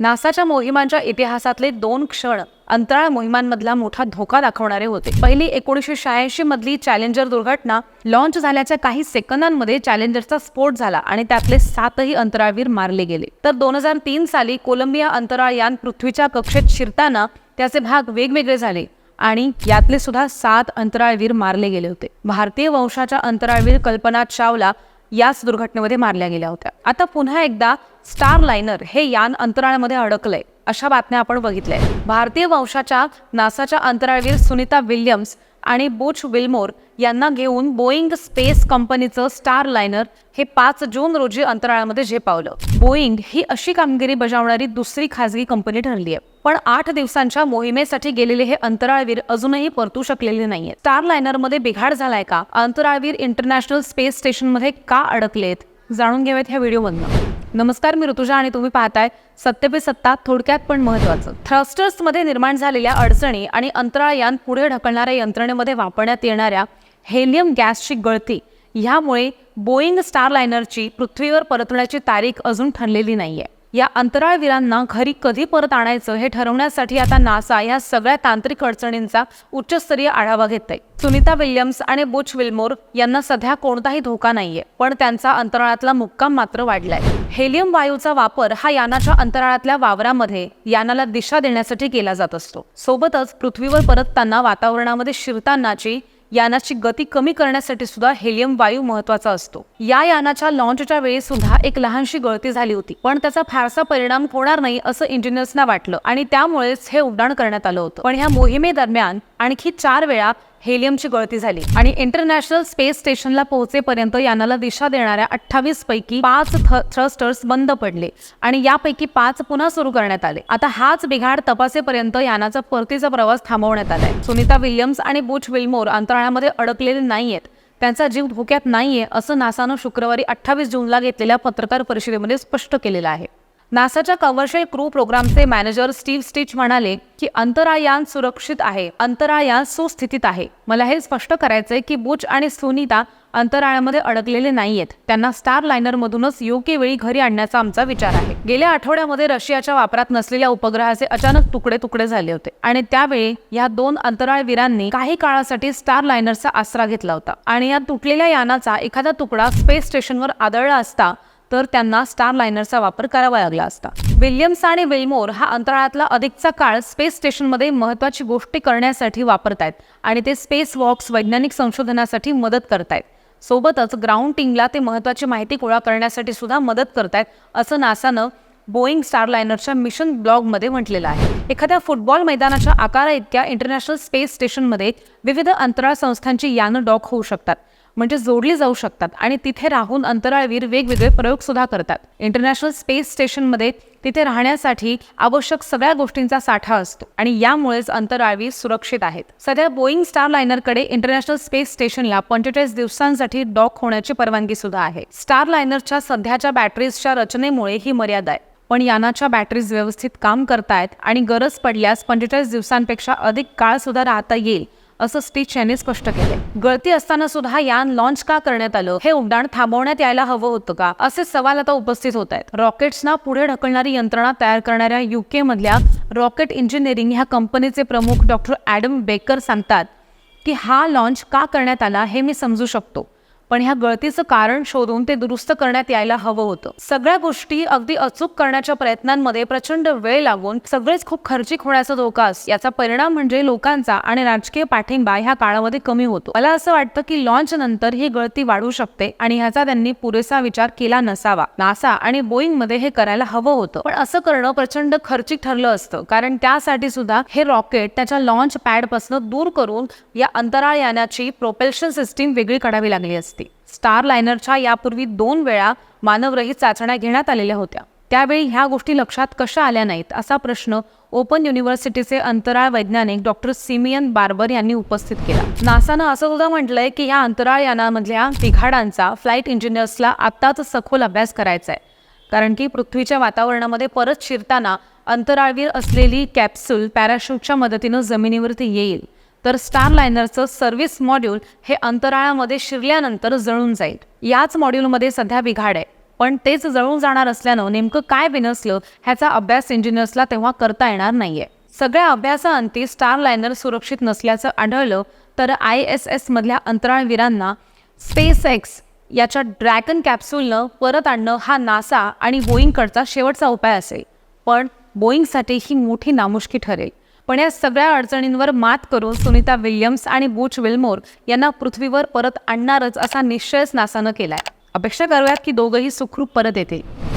नासाच्या मोहिमांच्या इतिहासातले दोन क्षण अंतराळ मोहिमांमधला मोठा धोका दाखवणारे होते. पहिली एकोणीसशे शहाऐंशी मधली चॅलेंजर दुर्घटना लॉन्च झाल्याच्या काही सेकंदांमध्ये चॅलेंजरचा स्फोट झाला आणि त्यातले सातही अंतराळवीर मारले गेले. तर दोन हजार तीन साली कोलंबिया अंतराळ यान पृथ्वीच्या कक्षेत शिरताना त्याचे भाग वेगवेगळे झाले आणि यातले सुद्धा सात अंतराळवीर मारले गेले होते. भारतीय वंशाच्या अंतराळवीर कल्पना चावला याच दुर्घटनेमध्ये मारल्या गेल्या होत्या. आता पुन्हा एकदा स्टार लायनर हे यान अंतराळामध्ये अडकलंय अशा बातम्या आपण बघितल्या भारतीय वंशाच्या नासाच्या अंतराळवीर सुनीता विल्यम्स आणि बुच विल्मोर यांना घेऊन बोईंग स्पेस कंपनीचं स्टार लायनर हे पाच जून रोजी अंतराळामध्ये झेपावलं. बोईंग ही अशी कामगिरी बजावणारी दुसरी खासगी कंपनी ठरली आहे. पण आठ दिवसांच्या मोहिमेसाठी गेलेले हे अंतराळवीर अजूनही परतू शकलेले नाहीये स्टार लायनरमध्ये बिघाड झालाय का? अंतराळवीर इंटरनॅशनल स्पेस स्टेशनमध्ये का अडकलेत? जाणून घेऊयात ह्या व्हिडिओमधनं. नमस्कार मी ऋतुजा आणि तुम्ही पाहताय सत्य पे सत्ता थोडक्यात पण महत्वाचं थ्रस्टर्समध्ये निर्माण झालेल्या अडचणी आणि अंतराळयान पुढे ढकलणाऱ्या यंत्रणेमध्ये वापरण्यात येणाऱ्या हेलियम गॅसची गळती ह्यामुळे बोईंग स्टार लायनरची पृथ्वीवर परतण्याची तारीख अजून ठरलेली नाहीये. या अंतराळवीरांना घरी कधी परत आणायचं हे ठरवण्यासाठी आता नासा या सगळ्या तांत्रिक अडचणींचा उच्चस्तरीय आढावा घेत आहे सुनीता विल्यम्स आणि बुच विल्मोर यांना सध्या कोणताही धोका नाहीये पण त्यांचा अंतराळातला मुक्काम मात्र वाढलाय. हेलियम वायूचा वापर हा यानाच्या अंतराळातल्या वावरामध्ये यानाला दिशा देण्यासाठी केला जात असतो. सोबतच पृथ्वीवर परतताना वातावरणामध्ये शिरतानाची यानाची गती कमी करण्यासाठी सुद्धा हेलियम वायू महत्त्वाचा असतो. या यानाच्या लॉन्चच्या वेळी सुद्धा एक लहानशी गळती झाली होती. पण त्याचा फारसा परिणाम होणार नाही असं इंजिनियर्सना वाटलं आणि त्यामुळेच हे उड्डाण करण्यात आलं होतं. पण ह्या मोहिमेदरम्यान आणखी चार वेळा हेलियमची गळती झाली आणि इंटरनॅशनल स्पेस स्टेशनला पोहोचेपर्यंत यानाला दिशा देणाऱ्या अठ्ठावीस पैकी पाच थ्रस्टर्स बंद पडले आणि यापैकी पाच पुन्हा सुरू करण्यात आले. आता हाच बिघाड तपासेपर्यंत यानाचा परतीचा प्रवास थांबवण्यात आलाय. सुनीता विल्यम्स आणि बुच विल्मोर अंतराळामध्ये अडकलेले नाहीयेत. त्यांचा जीव धोक्यात नाहीये असं नासानं शुक्रवारी अठ्ठावीस जूनला घेतलेल्या पत्रकार परिषदेमध्ये स्पष्ट केलेलं आहे. नासाच्या कमर्शियल क्रू प्रोग्रामचे मॅनेजर स्टीव्ह स्टिच म्हणाले की अंतरायान सुरक्षित आहे. अंतरायान सुस्थितीत आहे. मला हे स्पष्ट करायचंय की बुच आणि सुनीता अंतराळामध्ये अडकलेले नाहीयेत. त्यांना स्टार लायनर मधूनच योग्य वेळी घरी आणण्याचा आमचा विचार आहे. गेल्या आठवड्यामध्ये रशियाच्या वापरात नसलेल्या उपग्रहाचे अचानक तुकडे तुकडे झाले होते. आणि त्यावेळी या दोन अंतराळवीरांनी काही काळासाठी स्टार लायनरचा आसरा घेतला होता. आणि या तुटलेल्या यानाचा एखादा तुकडा स्पेस स्टेशनवर आदळला असता तर त्यांना स्टार लायनरचा वापर करावा लागला असता. विल्यम्स आणि विल्मोर हा अंतराळातला अधिकचा काळ स्पेस स्टेशनमध्ये महत्वाची गोष्टी करण्यासाठी वापरतायत आणि ते स्पेस वॉक्स वैज्ञानिक संशोधनासाठी मदत करतायत. सोबतच ग्राउंड टीमला ते महत्वाची माहिती गोळा करण्यासाठी सुद्धा मदत करतायत असं नासानं बोईंग स्टार लायनरच्या मिशन ब्लॉगमध्ये म्हटलेलं आहे. एखाद्या फुटबॉल मैदानाच्या आकारा इतक्या इंटरनॅशनल स्पेस स्टेशनमध्ये विविध अंतराळ संस्थांची यानं डॉक होऊ शकतात. म्हणजे जोडली जाऊ शकतात. आणि तिथे राहून अंतराळवीर वेगवेगळे प्रयोगसुद्धा करतात. इंटरनॅशनल स्पेस स्टेशनमध्ये तिथे राहण्यासाठी आवश्यक सगळ्या गोष्टींचा साठा असतो. आणि यामुळेच अंतराळवीर सुरक्षित आहेत. सध्या बोईंग स्टार लायनरकडे इंटरनॅशनल स्पेस स्टेशनला पंचेचाळीस दिवसांसाठी डॉक होण्याची परवानगी सुद्धा आहे. स्टार लायनरच्या सध्याच्या बॅटरीजच्या रचनेमुळे ही मर्यादा आहे. पण यानाच्या बॅटरीज व्यवस्थित काम करतायत आणि गरज पडल्यास पंचेचाळीस दिवसांपेक्षा अधिक काळ सुद्धा राहता येईल. असं स्टिच यांनी स्पष्ट केले गळती असताना सुद्धा यान लॉन्च का करण्यात आलं? हे उड्डाण थांबवण्यात यायला हवं होतं का? असे सवाल आता उपस्थित होत आहेत. रॉकेट्सना पुढे ढकलणारी यंत्रणा तयार करणाऱ्या युके मधल्या रॉकेट इंजिनिअरिंग ह्या कंपनीचे प्रमुख डॉक्टर ॲडम बेकर सांगतात की हा लॉन्च का करण्यात आला हे मी समजू शकतो. पण ह्या गळतीचं कारण शोधून ते दुरुस्त करण्यात यायला हवं होतं. सगळ्या गोष्टी अगदी अचूक करण्याच्या प्रयत्नांमध्ये प्रचंड वेळ लागून सगळेच खूप खर्चिक होण्याचा धोका असतो याचा परिणाम म्हणजे लोकांचा आणि राजकीय पाठिंबा ह्या काळामध्ये कमी होतो. मला असं वाटतं की लॉन्च नंतर ही गळती वाढू शकते आणि ह्याचा त्यांनी पुरेसा विचार केला नसावा. नासा आणि बोईंगमध्ये हे करायला हवं होतं. पण असं करणं प्रचंड खर्चिक ठरलं असतं. कारण त्यासाठी सुद्धा हे रॉकेट त्याच्या लॉन्च पॅडपासून दूर करून या अंतराळ यानाची प्रोपेल्शन सिस्टीम वेगळी काढावी लागली असते. स्टार लायनरच्या यापूर्वी दोन वेळा मानवरहित चाचण्या घेण्यात आलेल्या होत्या. त्यावेळी ह्या गोष्टी लक्षात कशा आल्या नाहीत असा प्रश्न ओपन युनिव्हर्सिटीचे अंतराळ वैज्ञानिक डॉक्टर सिमियन बार्बर यांनी उपस्थित केला. नासानं असं सुद्धा म्हटलंय की या अंतराळ यानामधल्या बिघाडांचा फ्लाईट इंजिनियर्सला आत्ताच सखोल अभ्यास करायचा आहे कारण की पृथ्वीच्या वातावरणामध्ये परत शिरताना अंतराळवीर असलेली कॅप्सूल पॅराशूटच्या मदतीनं जमिनीवरती येईल. तर स्टार लायनरचं सर्व्हिस मॉड्यूल हे अंतराळामध्ये शिरल्यानंतर जळून जाईल. याच मॉड्यूलमध्ये सध्या बिघाड आहे. पण तेच जळून जाणार असल्यानं नेमकं काय बिनसलं ह्याचा अभ्यास इंजिनियर्सला तेव्हा करता येणार नाहीये. सगळ्या अभ्यासाअंती स्टार लायनर सुरक्षित नसल्याचं आढळलं तर आय एस एसमधल्या अंतराळवीरांना स्पेस एक्स याच्या ड्रॅगन कॅप्सूलनं परत आणणं हा नासा आणि बोईंगकडचा शेवटचा उपाय असेल. पण बोईंगसाठी ही मोठी नामुष्की ठरेल. पण या सगळ्या अडचणींवर मात करून सुनीता विल्यम्स आणि बुच विल्मोर यांना पृथ्वीवर परत आणणारच असा निश्चयच नासानं केलाय. अपेक्षा करूयात की दोघंही सुखरूप परत येतील.